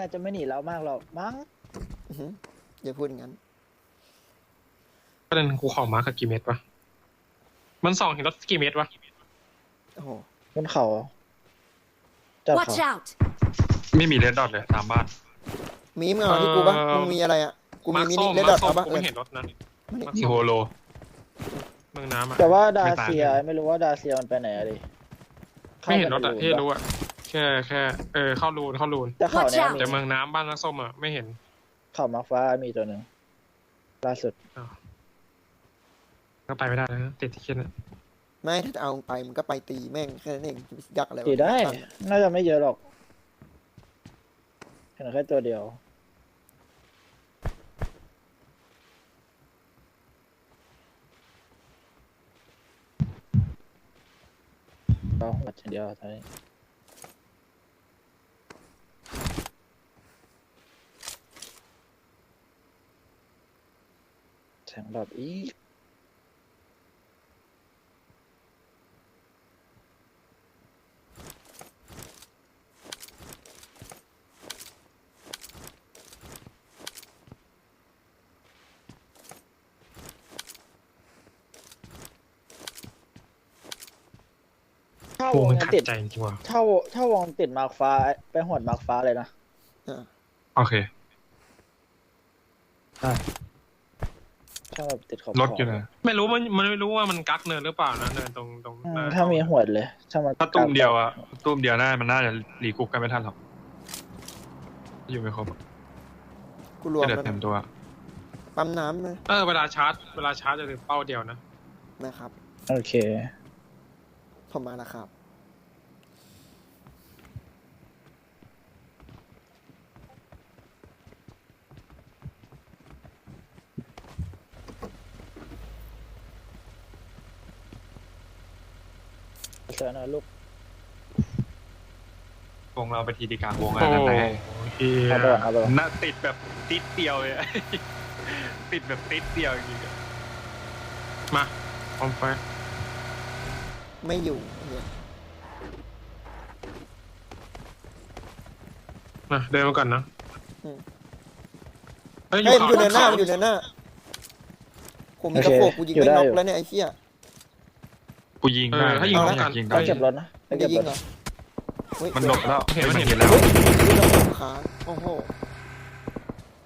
น่าจะไม่หนีเรามากหรอกมั้งอื้อหืออย่าพูดอย่างนั้น ประเด็นกูขอมาร์กกับกี่เม็ดวะ มันส่องเห็นรถกี่เม็ดวะ โอ้โหบนเขาจับ Watch เขา out! ไม่มีเลดดอทเลยตามบ้าน มีมึงเอาที่กูปะมึงมีอะไรอะ กูมีมินิเลดดอทเอาปะกูเออไม่เห็นรถนั้นมานี่มาอีโฮโลเมืองน้ำอะ แต่ว่าดาไม่ต่างเซียกันไม่รู้ว่าดาเซียมันไปไหนอะดิไม่เห็นรถอะข้าที่ไปในรู้อะ แค่แค่เออเข้ารูนเข้ารูนแต่เขาเนี้ย Watch out มีแต่เมืองน้ำบ้านนักส้มอะไม่เห็น เขามาร์คฟ้ามีตัวหนึ่งล่าสุดก็ไปไม่ได้นะติดที่เคียนอะไม่ถ้าจะเอาไปมึงก็ไปตีแม่งแค่นั้นเองจะไปยักอะไรวะตีได้ ตันน่าจะไม่เยอะหรอกเห็นแค่ตัวเดียวเราหัวอย่างเดียวตอนนี้ แสงแบบอีกถ้าโอ้วงมันยังขัดติดใจจริงว่ะถ้าถ้าวงติดมาร์คฟ้าไปหวดมาร์คฟ้าเลยนะอ่าโอเคถ้า แบบติดขอบรถอยู่ไหนไม่รู้มันมันไม่รู้ว่ามันกักเนินหรือเปล่านะเนินตรงตรงอืมหน้ถ้ามีหวดเลยถ้ามันถ้าตุ้มเดียวอะตุ้มเดียวน่ามันน่าจะรีกรุ๊ปกันไม่ทันหรอกอยู่ไม่ครบกูรวมก็เดือดแล้วเต็มนะตัว ปั๊มน้ำนะเออเวลาชาร์จเวลาชาร์จจะเป็นเป้าเดียวนะนะครับ โอเค ผมมาแล้วครับ หน่อยลูกวงเราไปทีดีกลางวงโอ้อะไรนั่นโหไงเฮียเอาไปก่อนเอาไปก่อนน่าติดแบบติดเดียวเลยติดแบบติดเดียวจริงๆอะมาพร้อมไฟไม่อยู่เนี่ยมาเดินมาก่อนนะอืมเฮ้ยเฮ้ยมันอยู่ในเขาหน้าเขามันอยู่ในหน้าผมมีตะโขบกูยิงไม่น็อกแล้วเนี่ยไอ้เหี้ย กูยิงเอได้อถ้ายิงเอาพร้อมละกัน ยิงต้ได้องเก็บรถนะต้มัอนงจะเก็บยิรงถเหรอเฮ้ยมันหลบแล้วเห็นมันมันเห็เห็นนแล้วเฮ้ยยิงกับผมค้างโอ้โห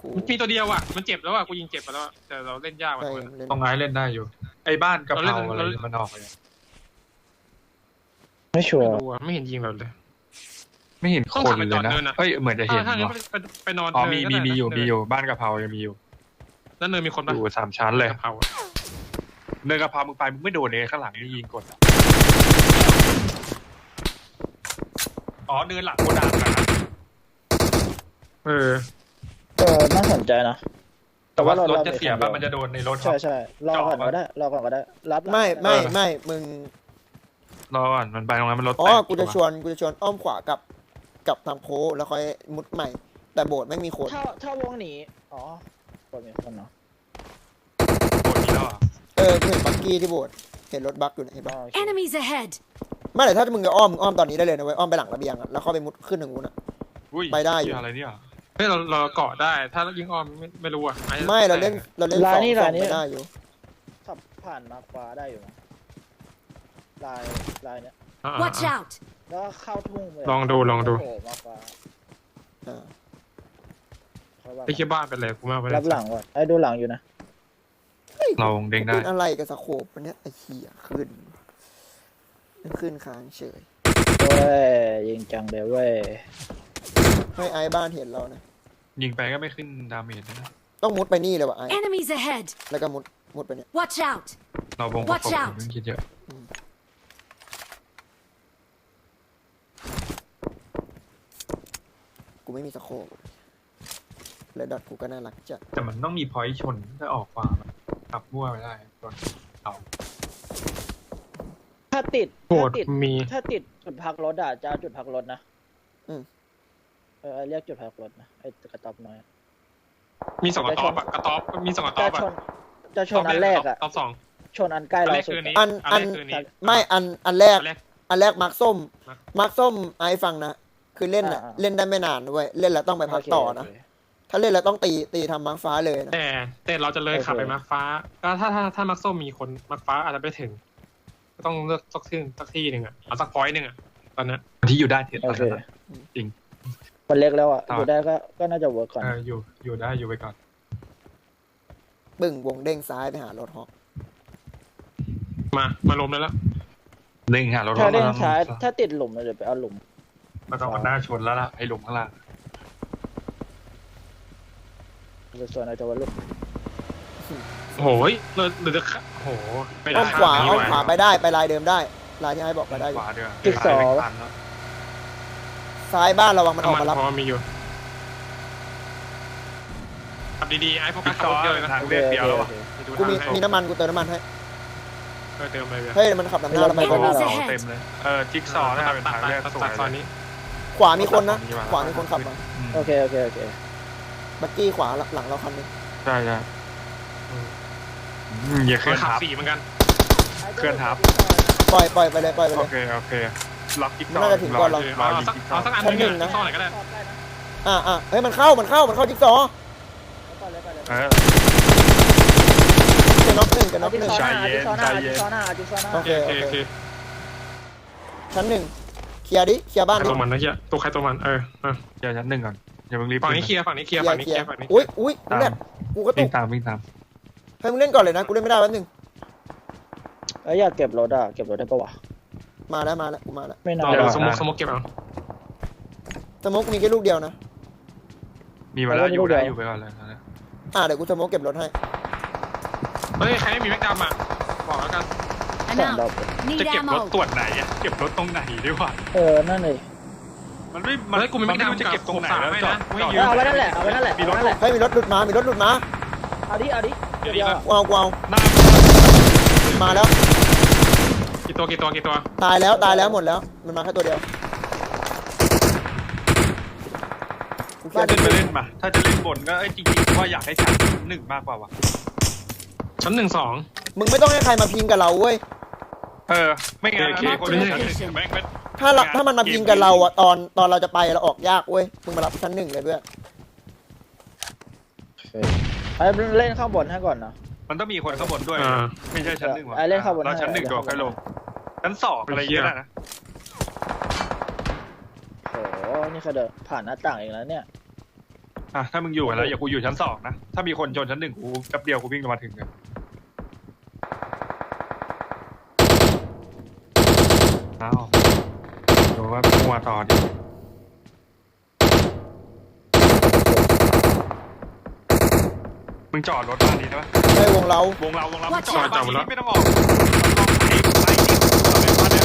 กูมันมีตัวเดียวอะ มันเจ็บแล้วอะ กูยิงเจ็บไปแล้วอะแต่เราเล่นยากกว่าใช่ตัวนั้นเล่นตรงไม้เล่นได้อยู่ ไอ้บ้านกะเพราเราอะไรเล่นมันออกเลยไม่ชัวไม่ร์รู้อะไม่เห็นยิงเราเลย ไม่เห็นต้องคนขับไปเลจอยดนะเนินอะเอ้ยเหมือนจะเอเห็อนถ้างั้นว่ะไปไปไปนอนอ๋อเนิมีนก็มีได้มีอยู่นะมีอยู่บ้านกะเพรายังมีอยู่แล้วเนินมีคนปะอยู่สามชั้นเลย กะเพราอะ เดินกะเพรามึงไปมึงไม่โดนเลยข้างหลังนี่ยิงกดอะอ๋อเดินหลังโกดังอะนะเออ เออน่าสนใจนะแต่ว่าแต่ว่ารรเราถจะเสียเราป่ะมันจะโดนในรถใช่เขาใช่รอก่อนจอดปะก็ได้รอก่อนก็ได้ รับหลังไม่ไม่เออ ไม่มึงรอก่อนมันไปตรงนั้นมันรถอ๋อแตกกูจะชวนกูจะชวนอ้อมขวากับกับทางโพแล้วค่อยมุดใหม่ แต่โบสถ์ไม่มีคนถ้าถ้าวงหนีอ๋อคนมีคนเนาะ โดนนี้แล้วอะ เออกูเห็นบักกี้ที่โบสถ์เห็นรถบักอยู่เนี่ยเห็นอ๋อปะโอเค Enemies ahead! ไม่แต่ถ้ามึงจะอ้อมมึงอ้อมตอนนี้ได้เลยนะเว้ยอ้อมไปหลังระเบียงอะแล้วเข้าไปมุดขึ้นทางนู้นอะ อุ้ยไปได้อยู่ เหี้อะไรเนี่ยเฮ้ยเราเราเกาะได้ ถ้ายิงอ้อมไม่ไม่รู้อะอาจจะไม่เราเล่นเราเล่นสลาอยงนี่สอลายงนี่ไม่ได้อยู่ ขับผ่านมาร์คฟ้าได้อยู่มั้งลายลายเนี้ยอ่า Watch อ่า out! แล้วก็เข้าทุ่งเลยลองดูลองดู โผล่มาร์คฟ้าอ่า เขาว่าไอ้เคียบ้านเป็นไรกูไม่เอาไปรับหลังก่อนไอ้ดูหลังอยู่นะ เราเด้งได้ เป็นอะไรกับสโคปวันเนี้ยไอ้เหี้ยขึ้นขึ้นค้างเฉยเว้ยยิงจังเลยเว้ยให้ไอ้บ้านเห็นเรานะ ยิงไปก็ไม่ขึ้นดาเมจนะ ต้องมุดไปนี่เลยว่ะไอ้ Enemies ahead! แล้วก็มุดมุดไปเนี่ย Watch out! เราวงประ Watch กบ out มึงคิดเยอะ กูไม่มีสโคปแล้วดอทกูก็น่ารักจัดแต่มันต้องมีพอยต์ชนถ้าออกขวาแบบ ขับมั่วไปได้ตอนเอา ถ้าติดโบถ้าดติด มี ถ้าติดจุดพักรถอะจะเอาจุดพักรถนะอืม เออเรียกจุดพักรถนะไอ้กระต๊อบน้อยอะมีสองกระต๊อบอะกระต๊อบมีสองกระต๊จะอบอะชนจะชนอันแรกอะกระต๊อบสอง ชนอันใกล้อันเราแรกสุดคืออันนี้อะอันอัอันนแรกคืออันนี้ ไม่อันอันแรก อันแรก อันแรกมาร์คส้ม มาร์ค มาร์คส้มไอ้ฟังนะ คือเล่นอะอ่าๆเล่นได้ไม่นานด้วยเล่นแล้วต้องไปพักต่อนะ โเค ถ้าเล่นแล้วต้องตีตีทำมาร์คฟ้าเลยนะ แต่แต่เราจะเลยขับไปมาร์คฟ้าก็ถ้าถ้าถ้ามาร์คส้มมีคนมาร์คฟ้าอาจจะไปถึง ก็ต้องเลือกสักที่สักที่หนึ่งอะเอาสักพอยต์หนึ่งอะตอนเนี้ยที่อยู่ได้เถอะโอเคตอนนั้นอะจริง มันเล็กแล้วอะต่ออ อยู่ได้ก็ก็น่าจะเวิร์กก่อน เอออยู่อยู่ได้อยู่ไปก่อนปึ้งวงเด้งซ้ายไปหารถฮอกมามาลมเลยแล้วหนึ่งหารถถ้าเล่นรถช้าถ้าติดหลุมเราจะไปเอาหลุม มันต้องเอาหน้าชนแล้วล่ะไอ้หลุมข้างล่าง ส่วนไอ้ตัวหลุมโอ้โหยเราเราจะขับโอ้โหไม่ได้อ้อมขวาไม่อ้อมไหขวาไปได้ไปลายเดิมได้ลายที่ไอ้บอกไปได้อขยู่วาด้วยจิ๊กซอว์ไม่ทันแล้วซ้ายบ้านระวังมันอเอาอกมันมารับพอมีอยู่ขับดีๆไอ้โฟกัจิ๊สกขัซบอรถว์เดียวเลยเป็นนะทางเลือกเดียวแล้ววะไปดูกูทางมีให้มีน้ำมันกูเติมน้ำมันให้เออเติมไปเลยเฮ้ยมันขับนำหน้าเราไปไม่ก่อนหน้าจิ๊กเราซอว์เต็มเลยเออจิ๊กซอว์น่าจะเป็นทางเลือกสวยตัดซอยเลยนี้ ขวามีคนนะขวามีคนขับมาอืมโอเคโอเคโอเค บักกี้ขวาหลังเราคันนึงใช่ใช่อืมอย่าเคลื่อนขับทับ สี่เหมือนกัน เคลื่อนทับ ปล่อยปล่อยไปเลยปล่อยไปโอเลยเค โอเค ล็อกจิ๊กซอน่าว์จะถึงก่อนเรา รอเอายิงสักจิ๊กซอเอาว์สักอันชั้นหนึ่งนะซ่อนไหนก็ได้ชอบได้นะอ่าอ่าเฮ้ยมันเข้ามันเข้ามันเข้าจิ๊กซอว์ไปเลยไปเลยเออ จะน็อกหนึ่งจะน็อกหนึ่งใจเย็นใจใจเย็เย็นนหน้าจิกซอหน้าโอโอเคเคโอเคโอเคชั้นหนึ่งเคลียร์ดิเคลียร์บ้านใครดิ ตัวมันนะเฮียตัวใครตัวมัน เออเออเดี๋ยวชั้นหนึ่งก่อน อย่าเพิ่งรีบฝั่งนี้เคลียร์ฝั่งนี้เคลียร์เคลียฝั่งร์นี้เคเคลีลียยร์ร์ฝั่งนี้อุ้ยอุ้ยกูเนี่ยกูก็ตุวิ่กงตามวิ่งตามให้มึงเล่นก่อนเลยนะกูเล่นไม่ได้แป๊บนึงเอ้ยอยากเก็บรถอะเก็บรถได้ปะวะมาแล้วมาแล้วกูมาแล้วไม่รน่าอได้ดูสมุกสมุกเก็บเอาสโมกมีแค่ลูกเดียวนะมีเวลาอยู่ได้อยู่ไปก่อนเลยนะอ่าเดี๋ยวกูสโมกเก็บรถให้เฮ้ยใครไม่มีแม็กดำอะบอกแล้วกัน สอง I'm ดอก out. Need จะเก็บรถ ammo. ตรวจไหนอะเก็บรถตรงไหนด้วยวะ เออนั่นเลย มันไม่เฮ้ยกูมีแม็กไม่ดำรู้จะเก็บตรงไหนแล้วไม่จอนะดไม่จอดยืนเอาไว้นั่นแหละเอาไว้นั่นแหละมีเอารไว้ถนั่นแหละเฮ้ยมีรถหลุดมา มีรถหลุดมา เอาดิ เอาดิเดี๋ยวเดีดียวนะอะกูเอากูเอาหน้ามาแล้ว กี่ตัวกี่ตัวกี่ตัว ตายแล้วตายแล้วหมดแล้ว มันมาแค่ตัวเดียวกูเคลียถ้าร์จะเล่นมา ถ้าจะเล่นบนก็เอ้ยจริงๆว่าอยากให้ชั้นหนึ่งมากกว่าวะชั้นหนึ่งสองมึงไม่ต้องให้ใครมาพิงกับเราเว้ย เออ ไม่งั้นโอเคมีคนโอเคเล่นชั้นหนึ่งแม่งเป็น ถ้าเราถ้ามันมาพิงกับเราอะตอนตอนเราจะไปเราออกยากเว้ยมึงมารับชั้นหนึ่งเลยเพื่อนไอ้เล่นข้างบนให้ก่อนนะ มันต้องมีคนข้างบนด้วย อ่า ไม่ใช่ชั้นหนึ่งวะไอ้เล่นข้างบนเราชั้นหนึ่งให้ก่อนค่อยลงชั้นสองอะไรเงี้ยนะโอ้โหนี่เขาเดินผ่านหน้าต่างเองแล้วเนี่ย อะถ้ามึงอยู่กันแล้วอย่ากูอยู่ชั้นสองนะถ้ามีคนชนชั้นหนึ่งกูแป๊บเดียวกูวิ่งลงมาถึงเลยอ้าวดู ว่ามัวต่อดิมึงจอดรถบ้านนี้ได้ปะไอ้วงเราวงเราวงเรา Watch จอด out บ้านนี้ไม่ต้องออกต้องไอ้ไอ้ที่ตัวอะไรบ้านเนี้ย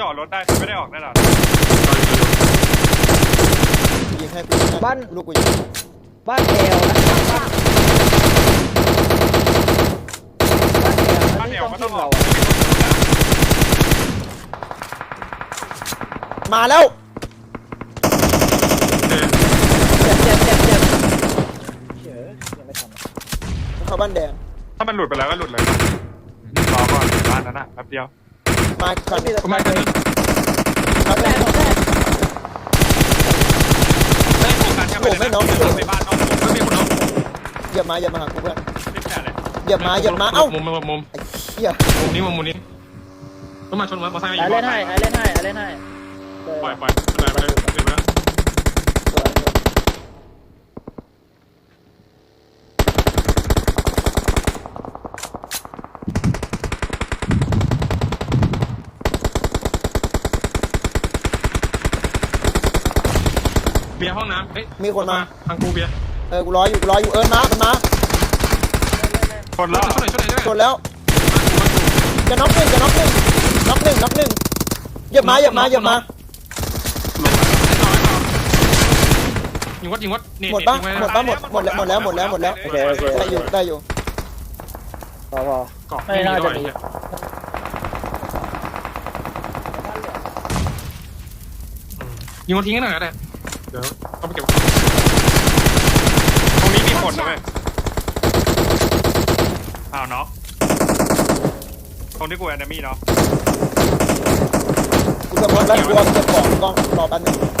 จอดรถได้แต่ไม่ได้ออกแน่นอนกูยิงให้กูยิงให้บ้านลูกกูยิงบ้านเอลนะบ้านบ้านเอเดีลยวนะก็ที่ต้ต้อองงอเราอก มาแล้วเออเจ็บเจ็บเจ็บเจ็บเฉยยังไม่ทำเข้าบ้านแดงถ้ามันหลุดไปแล้วก็หลุดเลยรอก่อนบ้านนั้นอะแป๊บเดียวมาคันไม่มีกูมากันนะคันแรแม่กของแม่ได้โฟกัสกันไปเลยนะเดินไปบ้านนอกวงไม่มีคนเอาเหยียบมาเหยียบมาหากูเพื่อนไม่แค่เลยเหยียบมาเหยียบมาเอ้ามุมมุมมุมไอ้เหี้ยมุมนี้มุมมุมนี้ก็มาชนมามาสร้างอไอ้ยู่เล่นให้ไอ้เล่นให้ไอ้เล่นให้ ปล่อยปล่อยไปเลยไปเลยเดี๋ยวนะสวยเบียร์ห้องน้ำเฮ้ยมีคนมา ทางกูเบียร์เออ กูรออยู่ กูรออยู่ เอิญมามันมาคนช่ละวยหน่อยช่วยหน่อยช่วยหน่อยชนแล้ว จะน็อกหนึ่งจะน็อกหนึ่งน็อกหนึ่งน็อกหนึ่งเหยียบมาเหยียบมาเหยียบมา ยิงวัดยิงวัดเน็ตหมดปะหมดปะหมดหมดแล้วหมดแล้วหมดแล้วหมดแล้วโอเคโอเคได้อยู่ได้อยู่พอพอ เกาะไม่น่าจะมียิงวัดทิ้งกันหน่อยก็ได้เดี๋ยวต้องไปเก็บตรงนี้มีคนด้วยอ้าวเนาะตรงที่กูแอนนามี่เนาะกูสมมติแล้วกูเอาเก็บของกล้องรอแป๊บนึง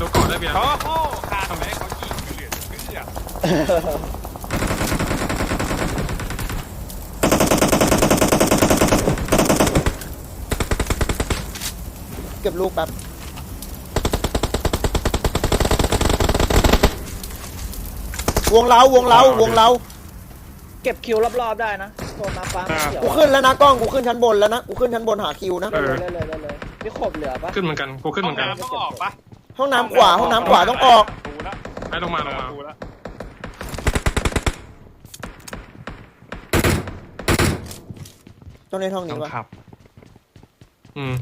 ดูก่อนได้เบียร์โอ้โหคาทำไมให้เขายิงกันเหลือเชื่อเก็บลูกแป๊บวงเราวงเราวงเราเก็บคิวรอบๆได้นะโซนมาฟ้าไม่เกี่ยวกูขึ้นแล้วนะกล้องกูขึ้นชั้นบนแล้วนะกูขึ้นชั้นบนหาคิวนะ เลยเลยเลยเลยเลยพี่ขบเหลือปะขึ้นเหมือนกันกูขึ้นเหห้อมืงอนกัน น้ำต้องออกปะ ห้องน้ำขวาห้องน้ำขวาต้องออกดูแล้วไปลงมาลงมาดูแล้วต้องเล่นห้องต้นี้องวะขับ อืม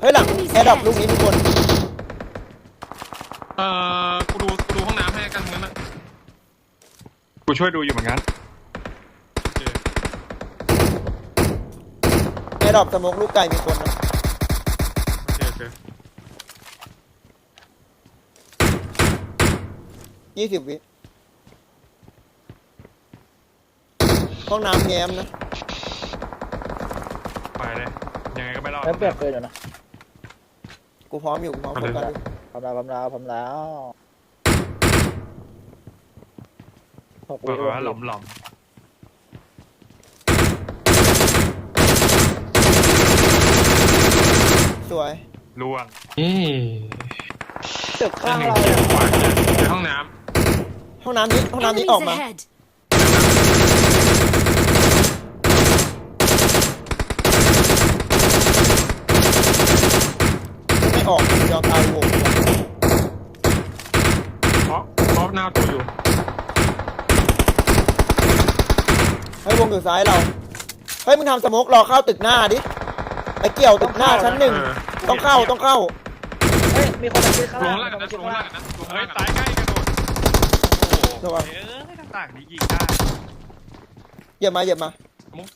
เฮ้ยหลังแอร์ดรอปลูกนี้ทุกคนเอ่อ กูดู กูดูห้องน้ำให้กันงั้นนะกูช่วยดูอยู่เหมือนกัน โอเค แอร์ ดรอปสโมกลูกไก่มีคนนะโอเคโอเคยี่สิบวิห้องน้ำแง้มนะไปเลยยังไงก็ไม่รอดแล้วเปรียบเกินอยู่นะกูพร้อมอยู่กูพร้อมกัสอยู่พร้อมแล้วพร้อมแล้วพร้อมแล้วหกเอวิหลอมหลอม วยๆล่วงนี่ตึกข้าข้างงหนึ่งเราเกียร์ขวาเกียร์เกียร์ห้องน้ห้องน้ำนี้ห้องน้ำนี้ออก Enemies มา ahead. ไม่ออกยอมตายวงำเพราะเพราะหน้าตัวอยู่ เฮ้ยวงอยู่ซ้ายเราเฮ้ยมึงทำสโมกรอเข้าตึกหน้าดิ ไปเกี่ยวตึกหน้าชั้นหนึ่งเออต้องเข้าต้องเข้า เฮ้ย มีคนมาคิดข้างลล่างงล่างมีกันคนนะมาคิดลงข้างล่าล่างงกันนะลงเฮ้ล่ายงกันตายนะใกล้กระโดดโอ้โหระวังเอ้ยต่างๆนี้ยิงได้เหยียบมาเหยียบมา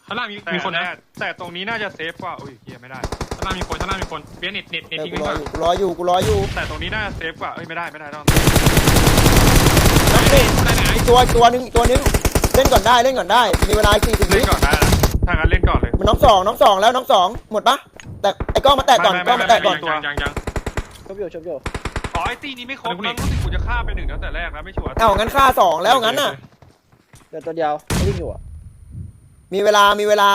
ข้างล่างมีแต่มีคนนะแต่ตรงนี้น่าจะเซฟกว่าอุ้ยเฮียไม่ได้ ข้างล่างมีคนข้างล่างมีคนเบียร์เน็ตเน็ตเน็ตเออทิ้งกูไว้รอก่อนอยู่กูรออยู่กูรออยู่แต่ตรงนี้น่าจะเซฟกว่าเอ้ยไม่ได้ไม่ได้ต้องนับหนึ่งได้ไหนอีกตัวอีกตัวหนึงอีกตัวหนึงเล่นก่อนได้เล่นก่อนได้ มีเวลาสี่สิบเล่วินก่อนได้นะ ถ้างั้นเล่นก่อนเลยมันน้องสองน้องสองแล้วน้องสองหมดปะแต่ไอ้กล้องมาแตะก่อนไม่กล้องมาแตะก่อนยังยังยังชบอยู่ชบอยู่อ๋อไอ้ตีนี้ไม่ครบเดี๋ยวกูแล้วรู้สึกกูจะฆ่าไปหนึ่งตั้งแต่แรกแล้วไม่ชัวร์เอ้างั้นค่าสองแล้วงั้นน่ะเดี๋ยวตัวเดียววิ่งอยู่อะมีเวลามีเวลา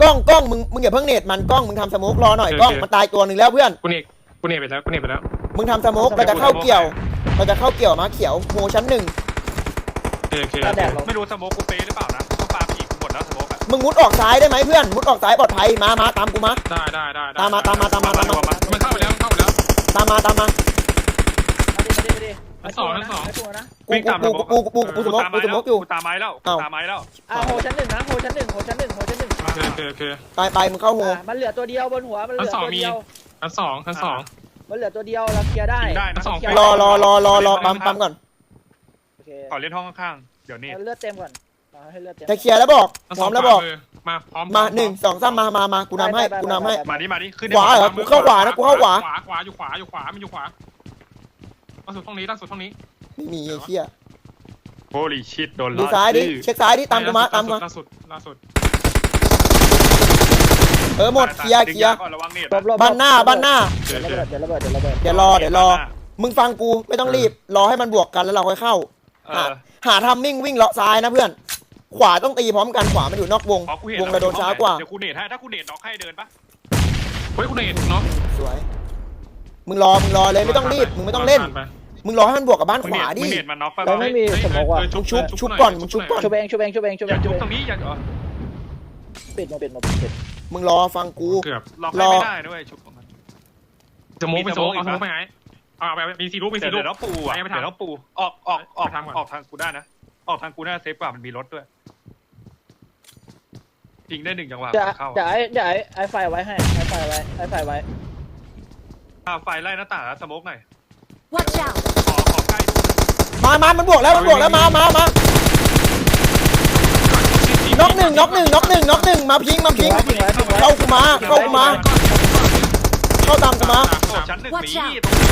กล้องกล้องมึงมึงอย่าเพิ่งเน็ตมันกล้องมึงทำสโมกรอหน่อยกล้องมันตายตัวหนึ่งแล้วเพื่อนกูเน็ตกูเน็ตไปแล้วกูเน็ตไปแล้วมึงทำสโมกเราจะเข้าเกี่ยว เราจะเข้าเกี่ยวมาเขียวโมชั้นหนึ่งโอเคโอเคถ้าแดดลงไม่รู้สโมกกูเป๊ะหรือเปล่านะ มกอะมึงมุดออกซ้ายได้ไหมเพื่อน มุดออกซ้ายปลอดภัย มามาตามกูมา ได้ได้ได้ได้ตามมาตามมาตามมาตามมา มันเข้าไปแล้วมันเข้าไปแล้วตามมาตามมาเอาดิเอาดิเอาดิชั้นสองชั้นสองไอ้ตัวนะกูกูกูกูกูกูสโมกกูสโมกอยู่กูตามไม้แล้วกูเอ้าตามไม้แล้วอ่าโฮชั้นหนึ่งนะโฮชั้นหนึ่งโฮชั้นหนึ่งโฮชั้นหนึ่งโอเคโอเคโอเคไปไปมึงเข้าโฮอ่ามันเหลือตัวเดียวบนหัวมันเหลือชั้นสองตัวเดียวมีชั้นสองชั้นสองมันเหลือตัวเดียวเราเคลียร์ได้ยิงได้นะสองเคลียรอรอรอรอรอปั๊มปั๊มก่อนโอเคขอเล่นห้องข้างๆเดี๋ยวนี้เอาเลือดเต็มก่อนเอา ให้เลือดเต็มจะเคลียร์แล้วบอกชั้นพสร้อองมแล้วบอก มาพร้อมมาหนึ่งสองสามมามามากูนำให้กูนำให้ มานี่มานี่ขึ้นขวาเหรอกูเข้าขวานะกูเข้าขวา ขวาขวาอยู่ขวาอยู่ขวามันอยู่ขวาล่าสุดห้องนี้ล่าสุดห้องนี้ไม่มีไอ้เหี้ยโฮลี่ชิตโดนดูซ้ายดิเช็คซ้ายดิตามกูมาตามกูมาล่าสุดล่าสุดเออหมดเคลียร์เคลียร์ก่อนระวังเน็ตหลบหลบบ้านหน้าบ้านหน้าเดี๋ยวระเบิดเดี๋ยวระเบิดเดี๋ยวระเบิดเดี๋ยวรอเดี๋ยวรอมึงฟังกูไม่ต้องรีบรอให้มันบวกกันแล้วเราค่อยเข้าเออหาทำมิ่งวิ่งเลาะซ้ายนะเพื่อน ขวาต้องตีพร้อมกันขวามันอยู่นอกวง อ๋อกูเห็นวงเราโดนช้ากว่า เดี๋ยวกูเน็ตให้ถ้ากูเน็ตน็อกให้เดินปะเฮ้ยคุณเน็ตเนาะสวย มึงรอ มึงรอเลยไม่ต้องรีบ มึงไม่ต้องเล่น มึงรอให้มันบวกกับบ้านมึขงเน็วาตดิ มึงเน็ตมันน็อกปะเราไม่มีสมองว่ะ ชุบชุบชุบก่อนมึงชุบก่อน ชุบเองชุบเองชุบเองชุบอเองย่าชุบจุบเองตรงนี้อย่าเออปิดโมปิดโมปิดมึงรอฟังกู เกือบล็อกให้ไม่ได้ด้วยชุบตรงนั้นจะโมกไปโซกเอาโซกไปไหนเอาไปมีสีรูปมีสีเดี๋ยวรูปเดี๋ยวเราปูอะไปไปทำเดี๋ยวเราปูออกออกออกไปทำก่อนออกทางกูได้นะ ออกทางกูน่าเซฟกว่ามันมีรถด้วยยิงได้หนึ่งจังหวะเดี๋ยวเข้าเดี๋ยวไอ้เดี๋ยวไอ้ไอ้ไฟไว้ให้ไอ้ไฟไว้ไอ้ไฟไว้อ่าไฟไล่หน้าต่างแล้วสโมกหน่อย Watch out! ขอขอใกล้ดูมามามันบวกแล้ว มันบวกแล้ว มามามาน็อกหนึ่งน็อกหนึ่งน็อกหนึ่งน็อกหนึ่งมาพิง มาพิงทิ้งไว้ทิ้งไว้เข้ากูมา เข้ากูมา เข้าตามกูมา โอ้ชั้นหนึ่ง Watch มี out ตรงนี้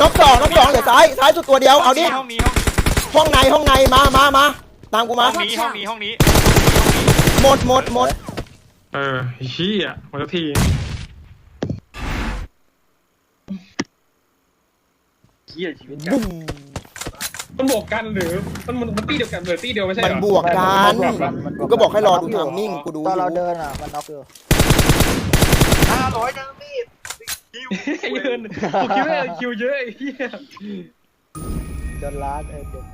น็อกสองน็อกสองเหลือซ้าย ซ้ายสุดตัวเดียว เอาดิ ห้องนี้ห้องนี้ ห้องในห้องในมามามาตามกูมาห้องนี้ห้องนี้ห้องนี้มหมดหมดหมดเออเฮียหมดทุกทีเฮียชีวิตบุ้มมันบวกกันหรือมันมันมันตีเดียวกันหรือตีเดียวไม่ใช่มันเหรอบวกกันมันกูก็บอกให้รอดูทามมิ่งกูดูอตอนเรายู่เดินอะมันน็อกอยู่ห้าร้อยดาเมจคิวไอ้เงินกูคิดว่าคิวเยอะไอ้เหี้ยจนล้านเออเจ็บ